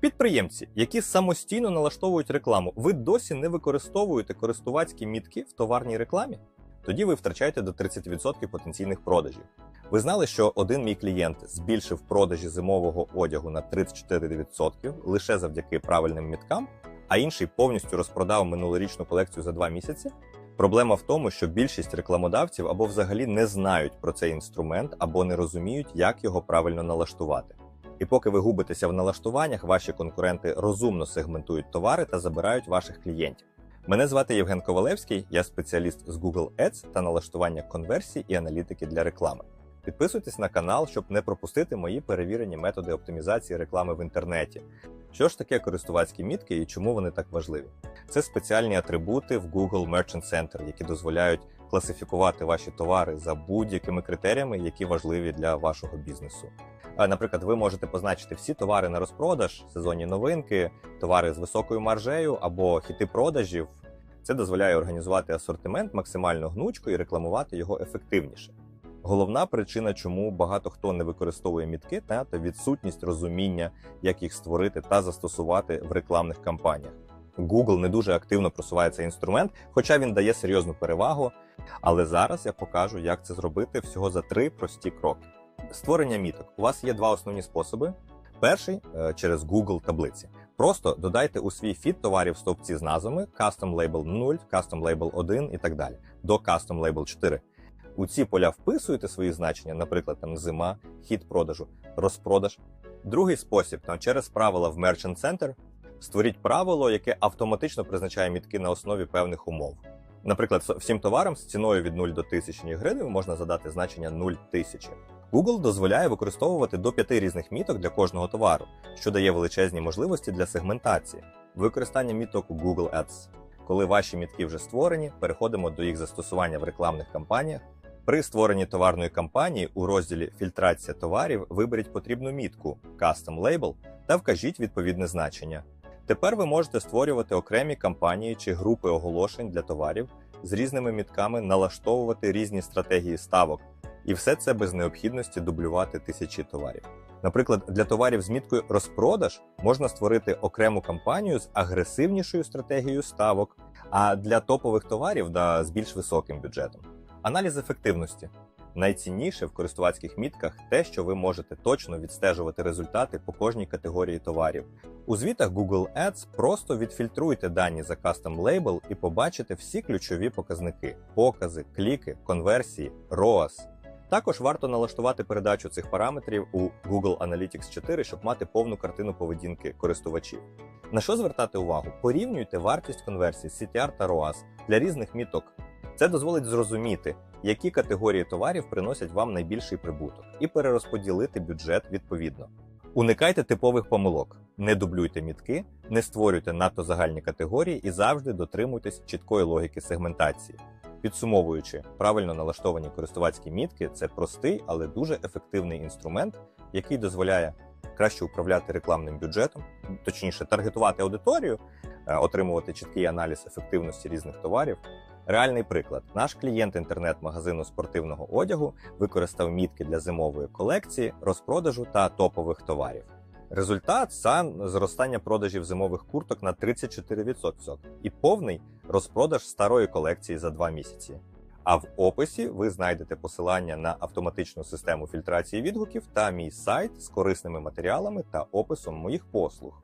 Підприємці, які самостійно налаштовують рекламу, ви досі не використовуєте користувацькі мітки в товарній рекламі? Тоді ви втрачаєте до 30% потенційних продажів. Ви знали, що один мій клієнт збільшив продажі зимового одягу на 34% лише завдяки правильним міткам, а інший повністю розпродав минулорічну колекцію за два місяці? Проблема в тому, що більшість рекламодавців або взагалі не знають про цей інструмент, або не розуміють, як його правильно налаштувати. І поки ви губитеся в налаштуваннях, ваші конкуренти розумно сегментують товари та забирають ваших клієнтів. Мене звати Євген Ковалевський, я спеціаліст з Google Ads та налаштування конверсій і аналітики для реклами. Підписуйтесь на канал, щоб не пропустити мої перевірені методи оптимізації реклами в інтернеті. Що ж таке користувацькі мітки і чому вони так важливі? Це спеціальні атрибути в Google Merchant Center, які дозволяють класифікувати ваші товари за будь-якими критеріями, які важливі для вашого бізнесу. А, Наприклад, ви можете позначити всі товари на розпродаж, сезонні новинки, товари з високою маржею або хіти продажів. Це дозволяє організувати асортимент максимально гнучко і рекламувати його ефективніше. Головна причина, чому багато хто не використовує мітки, та відсутність розуміння, як їх створити та застосувати в рекламних кампаніях. Google не дуже активно просуває цей інструмент, хоча він дає серйозну перевагу. Але зараз я покажу, як це зробити всього за три прості кроки. Створення міток. У вас є два основні способи. Перший е, через Google таблиці. Просто додайте у свій фіт товарів стовпці з назвами Custom Label 0, Custom Label 1 і так далі, до Custom Label 4. У ці поля вписуєте свої значення, наприклад, там зима, хід продажу, розпродаж. Другий спосіб там через правила в Merchant Center створіть правило, яке автоматично призначає мітки на основі певних умов. Наприклад, всім товарам з ціною від 0 до 1000 гривень можна задати значення 0 тисячі. Google дозволяє використовувати до 5 різних міток для кожного товару, що дає величезні можливості для сегментації. Використання міток у Google Ads. Коли ваші мітки вже створені, переходимо до їх застосування в рекламних кампаніях. При створенні товарної кампанії у розділі Фільтрація товарів виберіть потрібну мітку Custom Label та вкажіть відповідне значення. Тепер ви можете створювати окремі кампанії чи групи оголошень для товарів з різними мітками, налаштовувати різні стратегії ставок, і все це без необхідності дублювати тисячі товарів. Наприклад, для товарів з міткою розпродаж можна створити окрему кампанію з агресивнішою стратегією ставок, а для топових товарів да, з більш високим бюджетом. Аналіз ефективності. Найцінніше в користувацьких мітках те, що ви можете точно відстежувати результати по кожній категорії товарів. У звітах Google Ads просто відфільтруйте дані за Custom Label і побачите всі ключові показники: покази, кліки, конверсії, ROAS. Також варто налаштувати передачу цих параметрів у Google Analytics 4, щоб мати повну картину поведінки користувачів. На що звертати увагу? Порівнюйте вартість конверсії CTR та ROAS для різних міток. Це дозволить зрозуміти, які категорії товарів приносять вам найбільший прибуток, і перерозподілити бюджет відповідно. Уникайте типових помилок, не дублюйте мітки, не створюйте надто загальні категорії і завжди дотримуйтесь чіткої логіки сегментації. Підсумовуючи, правильно налаштовані користувацькі мітки це простий, але дуже ефективний інструмент, який дозволяє краще управляти рекламним бюджетом, точніше, таргетувати аудиторію, е, отримувати чіткий аналіз ефективності різних товарів. Реальний приклад: наш клієнт інтернет-магазину спортивного одягу використав мітки для зимової колекції, розпродажу та топових товарів. Результат сам зростання продажів зимових курток на 34% і повний розпродаж старої колекції за 2 місяці. А в описі ви знайдете посилання на автоматичну систему фільтрації відгуків та мій сайт з корисними матеріалами та описом моїх послуг.